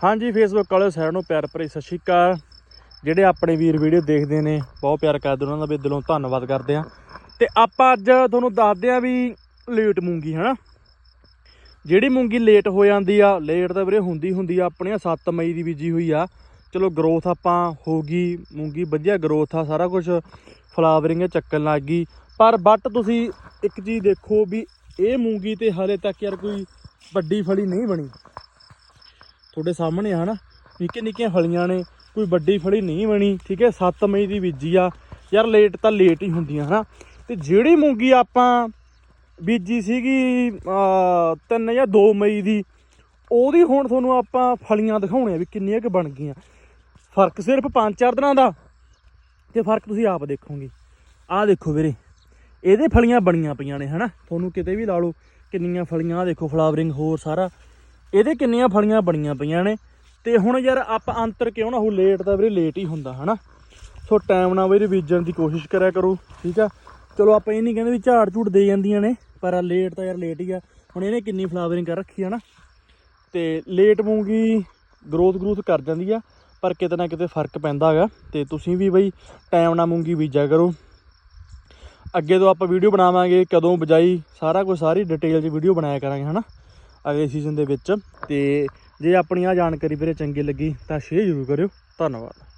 ਹਾਂਜੀ ਫੇਸਬੁੱਕ ਵਾਲੇ ਸਾਰਿਆਂ ਨੂੰ ਪਿਆਰ ਭਰੀ ਸਤਿ ਸ਼੍ਰੀ ਅਕਾਲ। ਜਿਹੜੇ ਆਪਣੇ ਵੀਰ ਵੀਡੀਓ ਦੇਖਦੇ ਨੇ, ਬਹੁਤ ਪਿਆਰ ਕਰਦੇ ਉਹਨਾਂ ਦਾ ਵੀ ਦਿਲੋਂ ਧੰਨਵਾਦ ਕਰਦੇ ਆ ਤੇ ਆਪਾਂ ਅੱਜ ਤੁਹਾਨੂੰ ਦੱਸਦੇ ਆ ਵੀ ਲੇਟ ਮੂੰਗੀ, ਹਨਾ? ਜਿਹੜੀ ਮੂੰਗੀ ਲੇਟ ਹੋ ਜਾਂਦੀ ਆ ਲੇਟ ਤਾਂ ਵੀਰੇ ਹੁੰਦੀ ਹੁੰਦੀ ਆ ਆਪਣੀਆਂ 7 ਮਈ ਦੀ ਬੀਜੀ ਹੋਈ ਆ। ਚਲੋ ਗਰੋਥ ਆਪਾਂ ਹੋ ਗਈ, ਮੂੰਗੀ ਵਧੀਆ ਗਰੋਥ ਆ, ਸਾਰਾ ਕੁਝ ਫਲਾਵਰਿੰਗ ਚੱਕਣ ਲੱਗ ਗਈ। ਪਰ ਬਟ ਤੁਸੀਂ ਇੱਕ ਚੀਜ਼ ਦੇਖੋ ਵੀ ਇਹ ਮੂੰਗੀ ਤੇ ਹਾਲੇ ਤੱਕ ਯਾਰ ਕੋਈ ਵੱਡੀ ਫਲੀ ਨਹੀਂ ਬਣੀ। ਤੁਹਾਡੇ ਸਾਹਮਣੇ ਆ, ਹਨਾ? ਨਿੱਕੇ ਨਿੱਕੀਆਂ ਫਲੀਆਂ ਨੇ, ਕੋਈ ਵੱਡੀ ਫਲੀ ਨਹੀਂ ਬਣੀ, ਠੀਕ ਹੈ? 7 ਮਈ ਦੀ ਬੀਜੀ ਆ। ਯਾਰ ਲੇਟ ਤਾਂ ਲੇਟ ਹੀ ਹੁੰਦੀਆਂ, ਹਨਾ? ਤੇ ਜਿਹੜੀ ਮੂੰਗੀ ਆਪਾਂ ਬੀਜੀ ਸੀਗੀ 3 ਜਾਂ 2 ਮਈ ਦੀ, ਉਹਦੀ ਹੁਣ ਤੁਹਾਨੂੰ ਆਪਾਂ ਫਲੀਆਂ ਦਿਖਾਉਣੇ ਆ ਵੀ ਕਿੰਨੀਆਂ ਕੁ ਬਣ ਗਈਆਂ। ਫ਼ਰਕ ਸਿਰਫ 5-4 ਦਿਨਾਂ ਦਾ, ਤੇ ਫ਼ਰਕ ਤੁਸੀਂ ਆਪ ਦੇਖੋਗੇ। ਆਹ ਦੇਖੋ ਵੀਰੇ, ਇਹਦੇ ਫਲੀਆਂ ਬਣੀਆਂ ਪਈਆਂ ਨੇ, ਹਨਾ? ਤੁਹਾਨੂੰ ਕਿਤੇ ਵੀ ਲਾ ਲਓ, ਕਿੰਨੀਆਂ ਫਲੀਆਂ, ਆਹ ਦੇਖੋ ਫਲਾਵਰਿੰਗ ਹੋਰ ਸਾਰਾ। ਇਹਦੇ ਕਿੰਨੀਆਂ ਫਲੀਆਂ ਬਣੀਆਂ ਪਈਆਂ ਨੇ। ਤੇ ਹੁਣ ਯਾਰ ਆਪਾਂ ਅੰਤਰ ਕਿਉਂ ਨਾ ਹੋ ਲੇਟ ਦਾ ਵੀਰੇ ਲੇਟ ਹੀ ਹੁੰਦਾ, ਹਨਾ? ਸੋ ਟਾਈਮ ਨਾਲ ਵੀਰੇ ਬੀਜਣ ਦੀ ਕੋਸ਼ਿਸ਼ ਕਰਿਆ ਕਰੋ, ਠੀਕ ਆ? ਚਲੋ ਆਪਾਂ ਇਹ ਨਹੀਂ ਕਹਿੰਦੇ ਵੀ ਝਾੜ ਝੂੜ ਦੇ ਜਾਂਦੀਆਂ ਨੇ, ਪਰ ਲੇਟ ਤਾਂ ਯਾਰ ਲੇਟ ਹੀ ਆ। ਹੁਣ ਇਹਨੇ ਕਿੰਨੀ ਫਲਾਵਰਿੰਗ ਕਰ ਰੱਖੀ ਆ ਨਾ। ਤੇ ਲੇਟ ਮੂੰਗੀ ਗਰੋਥ ਗਰੋਥ ਕਰ ਜਾਂਦੀ ਆ, ਪਰ ਕਿਤੇ ਨਾ ਕਿਤੇ ਫ਼ਰਕ ਪੈਂਦਾ ਹੈਗਾ। ਤੇ ਤੁਸੀਂ ਵੀ ਬਈ ਟਾਈਮ ਨਾਲ ਮੂੰਗੀ ਬੀਜਿਆ ਕਰੋ। ਅੱਗੇ ਤੋਂ ਆਪਾਂ ਵੀਡੀਓ ਬਣਾਵਾਂਗੇ, ਕਦੋਂ ਬਜਾਈ, ਸਾਰਾ ਕੁਝ ਸਾਰੀ ਡਿਟੇਲ 'ਚ ਵੀਡੀਓ ਬਣਾਇਆ ਕਰਾਂਗੇ, ਹਨਾ? ਅਗਲੇ ਸੀਜ਼ਨ ਦੇ ਵਿੱਚ। ਤੇ ਜੇ ਆਪਣੀ ਆ ਜਾਣਕਾਰੀ ਵੀਰੇ ਚੰਗੀ ਲੱਗੀ ਤਾਂ ਸ਼ੇਅਰ ਜ਼ਰੂਰ ਕਰਿਓ। ਧੰਨਵਾਦ।